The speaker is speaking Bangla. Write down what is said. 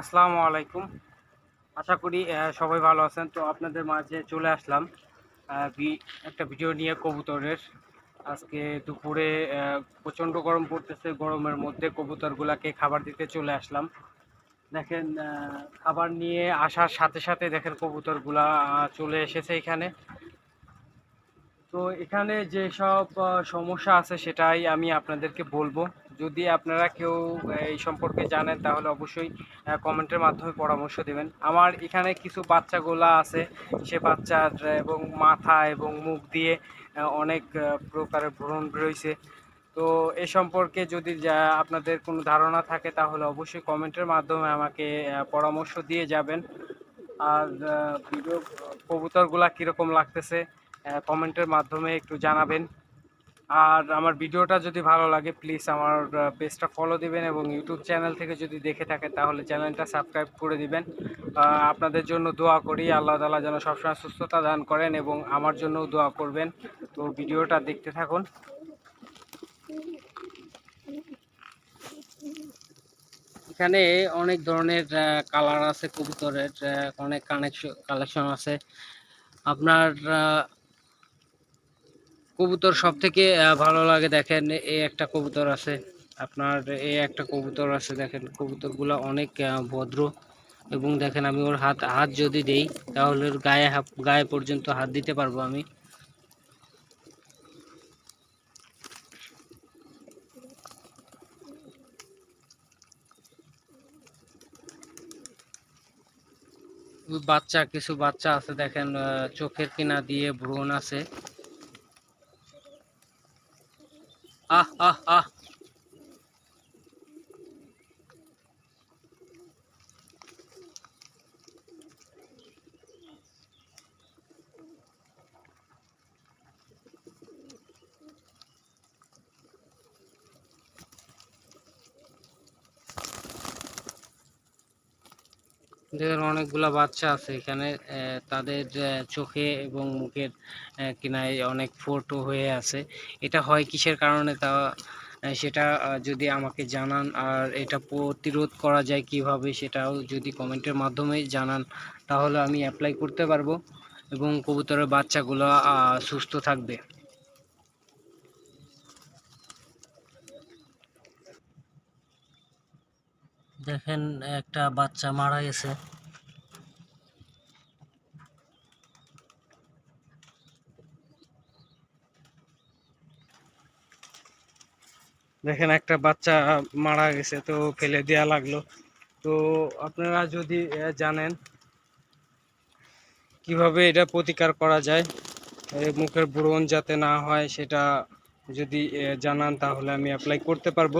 আসসালামু আলাইকুম। আশা করি সবাই ভালো আছেন। তো আপনাদের মাঝে চলে আসলাম একটা ভিডিও নিয়ে কবুতরের। আজকে দুপুরে প্রচণ্ড গরম পড়তেছে, গরমের মধ্যে কবুতরগুলাকে খাবার দিতে চলে আসলাম। দেখেন খাবার নিয়ে আসার সাথে সাথে দেখেন কবুতরগুলা চলে এসেছে এখানে। তো এখানে যেসব সমস্যা আছে সেটাই আমি আপনাদেরকে বলব। যদি আপনারা কেউ এই সম্পর্কে জানেন, তাহলে অবশ্যই কমেন্টের মাধ্যমে পরামর্শ দেবেন। আমার এখানে কিছু বাচ্চাগুলা আছে, সে বাচ্চার এবং মাথা এবং মুখ দিয়ে অনেক প্রকারের ভ্রণ বেরোইছে তো এ সম্পর্কে যদি আপনাদের কোনো ধারণা থাকে, তাহলে অবশ্যই কমেন্টের মাধ্যমে আমাকে পরামর্শ দিয়ে যাবেন। আর ভিডিও কবুতরগুলা কীরকম লাগতেছে কমেন্টের মাধ্যমে একটু জানাবেন। আর আমার ভিডিওটা যদি ভালো লাগে প্লিজ আমার পেজটা ফলো দিবেন এবং ইউটিউব চ্যানেল থেকে যদি দেখে থাকেন তাহলে চ্যানেলটা সাবস্ক্রাইব করে দিবেন। আপনাদের জন্য দোয়া করি, আল্লাহ তালা যেন সবসময় সুস্থতা দান করেন এবং আমার জন্যও দোয়া করবেন। তো ভিডিওটা দেখতে থাকুন। এখানে অনেক ধরনের কালার আছে, কবুতরের অনেক কানেকশন কালেকশন আছে। আপনার কবুতর সব থেকে ভালো লাগে দেখেন এই একটা কবুতর আছে, আপনার এই একটা কবুতর আছে, দেখেন কবুতরগুলো অনেক ভদ্র এবং দেখেন আমি ওর হাত হাত যদি দেই, তাহলে ওর গায়ে গায়ে পর্যন্ত হাত দিতে পারব আমি। বাচ্চা, কিছু বাচ্চা আছে, দেখেন চোখের কিনা দিয়ে ব্রণ আছে। 啊啊啊。দেখেন অনেকগুলা বাচ্চা আছে এখানে তাদের চোখে এবং মুখের কিনায় অনেক ফোটো হয়ে আছে। এটা হয় কিসের কারণে? তা সেটা যদি আমাকে জানান, আর এটা প্রতিরোধ করা যায় কীভাবে সেটাও যদি কমেন্টের মাধ্যমে জানান, তাহলে আমি অ্যাপ্লাই করতে পারব এবং কবুতরের বাচ্চাগুলো সুস্থ থাকবে। দেখেন, একটা বাচ্চা মারা গেছে। দেখেন, একটা বাচ্চা মারা গেছে, তো ফেলে দেয়া লাগল। তো আপনারা যদি জানেন কীভাবে এটা প্রতিকার করা যায় মুখের ব্রণ যাতে না হয়, সেটা যদি জানান, তাহলে আমি অ্যাপ্লাই করতে পারব।